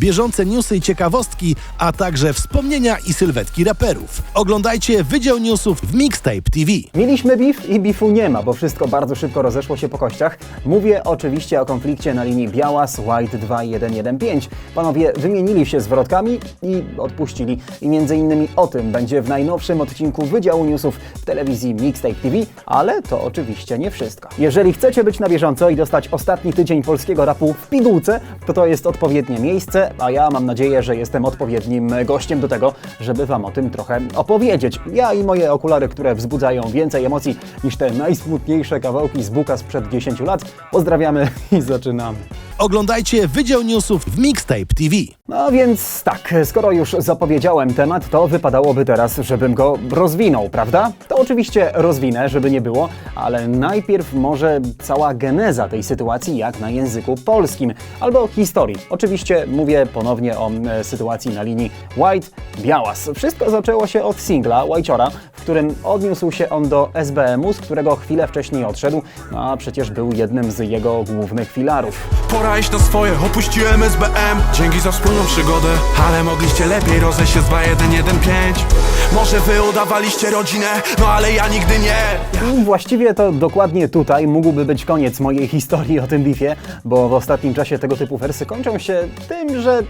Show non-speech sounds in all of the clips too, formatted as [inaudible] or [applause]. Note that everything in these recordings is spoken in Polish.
bieżące newsy i ciekawostki, a także wspomnienia i sylwetki raperów. Oglądajcie Wydział Newsów w Mixtape TV. Mieliśmy beef i beefu nie ma, bo wszystko bardzo szybko rozeszło się po kościach. Mówię oczywiście o konflikcie na linii Białas White 2115. Panowie wymienili się zwrotkami i odpuścili. I między innymi o tym będzie w najnowszym odcinku Wydziału Newsów w telewizji Mixtape TV, ale to oczywiście nie wszystko. Jeżeli chcecie być na bieżąco i dostać ostatni tydzień polskiego rapu w pigułce, to to jest odpowiednie miejsce, a ja mam nadzieję, że jestem odpowiednim gościem do tego, żeby Wam o tym trochę opowiedzieć. Ja i moje okulary, które wzbudzają więcej emocji niż te najsmutniejsze kawałki z buka sprzed 10 lat. Pozdrawiamy [laughs] i zaczynamy. Oglądajcie Wydział Newsów w Mixtape TV. No więc tak, skoro już zapowiedziałem temat, to wypadałoby teraz, żebym go rozwinął, prawda? To oczywiście rozwinę, żeby nie było, ale najpierw może cała geneza tej sytuacji, jak na języku polskim, albo historii. Oczywiście mówię ponownie o e, sytuacji na linii White-Białas. Wszystko zaczęło się od singla Whiteciora, w którym odniósł się on do SBM-u, z którego chwilę wcześniej odszedł, no a przecież był jednym z jego głównych filarów. Pora iść na swoje, opuściłem SBM Dzięki za wspólną przygodę Ale mogliście lepiej rozejść się z 2115 Może wy udawaliście rodzinę No ale ja nigdy nie. I właściwie to dokładnie tutaj mógłby być koniec mojej historii o tym bifie, bo w ostatnim czasie tego typu wersy kończą się tym, że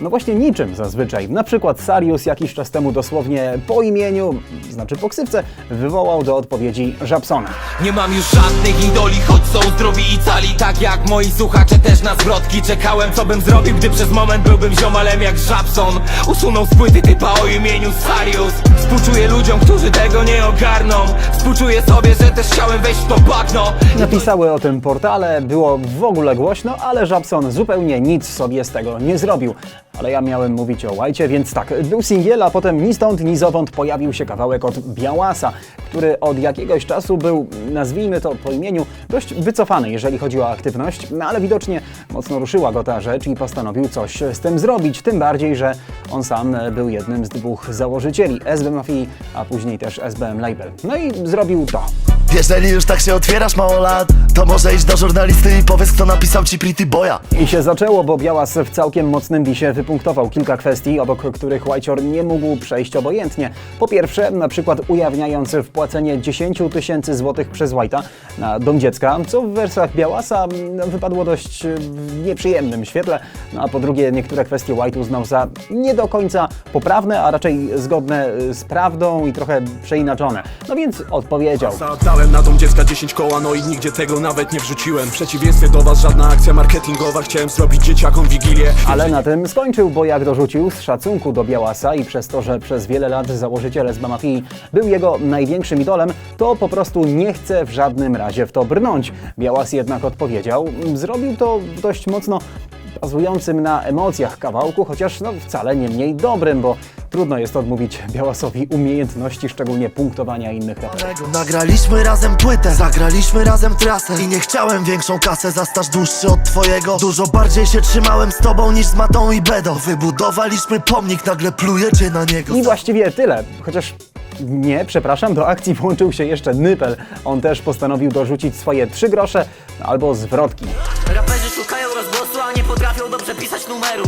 no właśnie niczym zazwyczaj. Na przykład Sarius jakiś czas temu dosłownie po imieniu, znaczy po ksywce, wywołał do odpowiedzi Żabsona. Nie mam już żadnych idoli, choć są zdrowi i cali Tak jak moi słuchacze też na zwrotki Czekałem co bym zrobił, gdy przez moment byłbym ziomalem jak Żabson Usunął z płyty typa o imieniu Sarius Współczuję ludziom, którzy tego nie ogarną Współczuję sobie, że też chciałem wejść w to bagno Napisały o tym portale, było w ogóle głośno, ale Żabson zupełnie nic sobie z tego nie zrobił. Ale ja miałem mówić o Łajcie, więc tak, był singiel, a potem ni stąd, ni zowąd pojawił się kawałek od Białasa, który od jakiegoś czasu był, nazwijmy to po imieniu, dość wycofany, jeżeli chodzi o aktywność, no ale widocznie mocno ruszyła go ta rzecz i postanowił coś z tym zrobić, tym bardziej, że on sam był jednym z dwóch założycieli SB Mafii, a później też SBM Label. No i zrobił to. Jeżeli już tak się otwierasz mało lat To może iść do żurnalisty i powiedz kto napisał ci Pretty Boya I się zaczęło, bo Białas w całkiem mocnym bisie wypunktował kilka kwestii, obok których Whitehor nie mógł przejść obojętnie. Po pierwsze, na przykład ujawniając wpłacenie 10 tysięcy złotych przez White'a na dom dziecka, co w wersach Białasa mm, wypadło dość e, w nieprzyjemnym świetle. No, a po drugie, niektóre kwestie White uznał za nie do końca poprawne, a raczej zgodne e, z prawdą i trochę przeinaczone. No więc odpowiedział. Na dom dziecka 10 koła, no i nigdzie tego nawet nie wrzuciłem. W przeciwieństwie do was żadna akcja marketingowa. Chciałem zrobić dzieciakom wigilię. Ale na tym skończył, bo jak dorzucił, z szacunku do Białasa i przez to, że przez wiele lat założyciel SB Mafii był jego największym idolem, to po prostu nie chce w żadnym razie w to brnąć. Białas jednak odpowiedział, zrobił to dość mocno bazującym na emocjach kawałku, chociaż no wcale nie mniej dobrym, bo trudno jest odmówić Białasowi umiejętności, szczególnie punktowania innych raperów. Nagraliśmy razem płytę, zagraliśmy razem trasę. I nie chciałem większą kasę za staż dłuższy od twojego. Dużo bardziej się trzymałem z tobą niż z Matą i Bedą. Wybudowaliśmy pomnik, nagle plujecie na niego. I właściwie tyle, chociaż nie, przepraszam, do akcji włączył się jeszcze Nypel. On też postanowił dorzucić swoje trzy grosze albo zwrotki. Raperzy szukają rozgłosu, a nie potrafią dobrze pisać numeru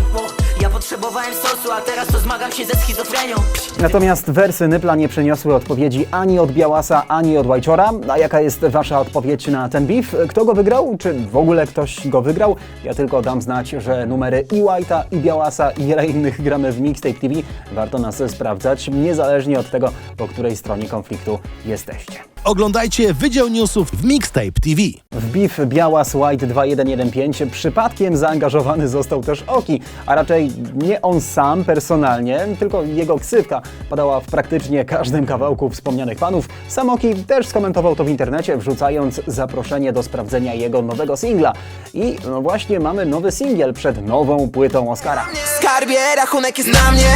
Ja potrzebowałem sosu, a teraz to zmagam się ze schizofrenią Natomiast wersy Nypla nie przyniosły odpowiedzi ani od Białasa, ani od Łajczora. A jaka jest wasza odpowiedź na ten beef? Kto go wygrał? Czy w ogóle ktoś go wygrał? Ja tylko dam znać, że numery i White'a, i Białasa, i wiele innych gramy w Mixtape TV. Warto nas sprawdzać, niezależnie od tego, po której stronie konfliktu jesteście. Oglądajcie Wydział Newsów w Mixtape TV. W beef Białas White 2115 przypadkiem zaangażowany został też Oki, a raczej nie on sam personalnie, tylko jego ksywka padała w praktycznie każdym kawałku wspomnianych panów. Sam Oki też skomentował to w internecie, wrzucając zaproszenie do sprawdzenia jego nowego singla. I no właśnie mamy nowy singiel przed nową płytą Oscara. Skarbie, rachunek jest na mnie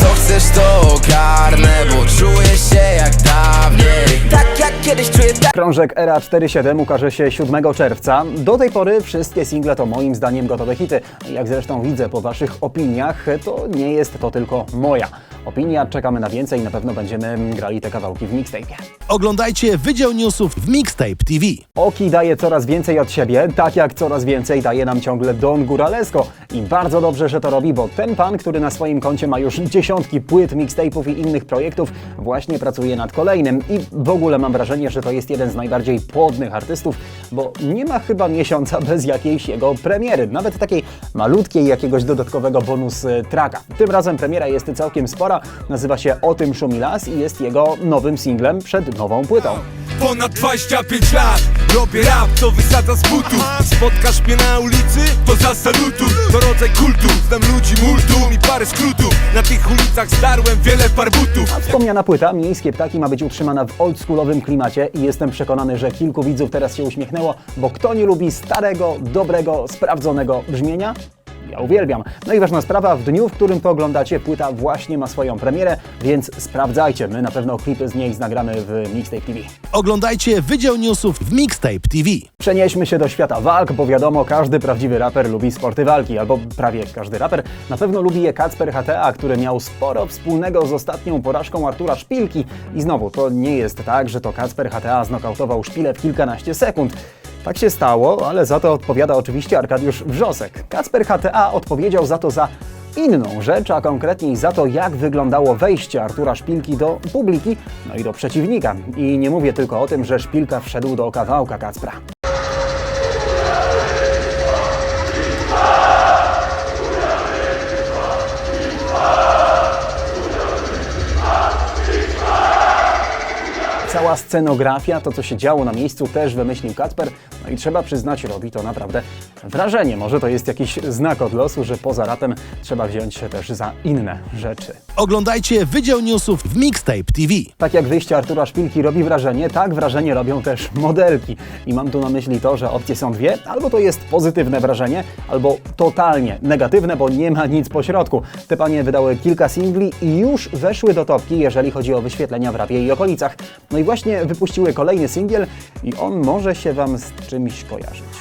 Co chcesz to ogarnę, bo czuję się jak dawniej Tak jak kiedyś czuję tak Krążek Era 47 ukaże się 7 czerwca. Do tej pory wszystkie single to moim zdaniem gotowe hity. Jak zresztą widzę po waszych opiniach, to nie jest to tylko moja. Opinia, czekamy na więcej i na pewno będziemy grali te kawałki w mixtape. Oglądajcie Wydział Newsów w Mixtape TV. Oki daje coraz więcej od siebie, tak jak coraz więcej daje nam ciągle Don Góralesko. I bardzo dobrze, że to robi, bo ten pan, który na swoim koncie ma już dziesiątki płyt, mixtape'ów i innych projektów, właśnie pracuje nad kolejnym. I w ogóle mam wrażenie, że to jest jeden z najbardziej płodnych artystów, bo nie ma chyba miesiąca bez jakiejś jego premiery, nawet takiej malutkiej jakiegoś dodatkowego bonus e, tracka. Tym razem premiera jest całkiem spora, nazywa się O tym szumi las i jest jego nowym singlem przed nową płytą. Ponad 25 lat Robię rap, to wysadza z butów Spotkasz mnie na ulicy, to za salutu. To rodzaj kultu, znam ludzi multum i parę skrótów Na tych ulicach zdarłem wiele par butów Wspomniana płyta Miejskie Ptaki ma być utrzymana w oldschoolowym klimacie i jestem przekonany, że kilku widzów teraz się uśmiechnęło, bo kto nie lubi starego, dobrego, sprawdzonego brzmienia? Ja uwielbiam. No i ważna sprawa, w dniu, w którym pooglądacie, płyta właśnie ma swoją premierę, więc sprawdzajcie. My na pewno klipy z niej nagramy w Mixtape TV. Oglądajcie Wydział Newsów w Mixtape TV. Przenieśmy się do świata walk, bo wiadomo, każdy prawdziwy raper lubi sporty walki, albo prawie każdy raper. Na pewno lubi je Kacper HTA, który miał sporo wspólnego z ostatnią porażką Artura Szpilki. I znowu, to nie jest tak, że to Kacper HTA znokautował Szpilę w kilkanaście sekund. Tak się stało, ale za to odpowiada oczywiście Arkadiusz Wrzosek. Kacper HTA odpowiedział za to za inną rzecz, a konkretniej za to, jak wyglądało wejście Artura Szpilki do publiki, no i do przeciwnika. I nie mówię tylko o tym, że Szpilka wszedł do kawałka Kacpra. Cała scenografia, to co się działo na miejscu też wymyślił Kacper, no i trzeba przyznać, robi to naprawdę wrażenie. Może to jest jakiś znak od losu, że poza rapem trzeba wziąć się też za inne rzeczy. Oglądajcie Wydział Newsów w Mixtape TV. Tak jak wyjście Artura Szpilki robi wrażenie, tak wrażenie robią też modelki. I mam tu na myśli to, że opcje są dwie, albo to jest pozytywne wrażenie, albo totalnie negatywne, bo nie ma nic pośrodku. Te panie wydały kilka singli i już weszły do topki, jeżeli chodzi o wyświetlenia w rapie i okolicach. No i właśnie wypuściły kolejny singiel i on może się Wam z czymś kojarzyć.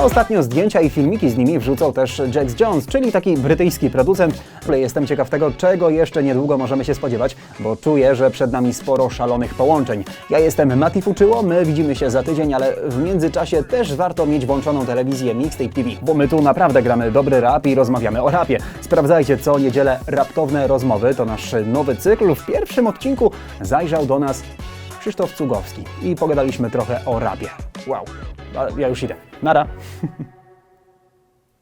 A ostatnio zdjęcia i filmiki z nimi wrzucał też Jax Jones, czyli taki brytyjski producent. Ale jestem ciekaw tego, czego jeszcze niedługo możemy się spodziewać, bo czuję, że przed nami sporo szalonych połączeń. Ja jestem Mati Fuczyło, my widzimy się za tydzień, ale w międzyczasie też warto mieć włączoną telewizję Mixtape TV, bo my tu naprawdę gramy dobry rap i rozmawiamy o rapie. Sprawdzajcie co niedzielę raptowne rozmowy, to nasz nowy cykl. W pierwszym odcinku zajrzał do nas Krzysztof Cugowski i pogadaliśmy trochę o rapie. Wow, ja już idę. Nara. [laughs]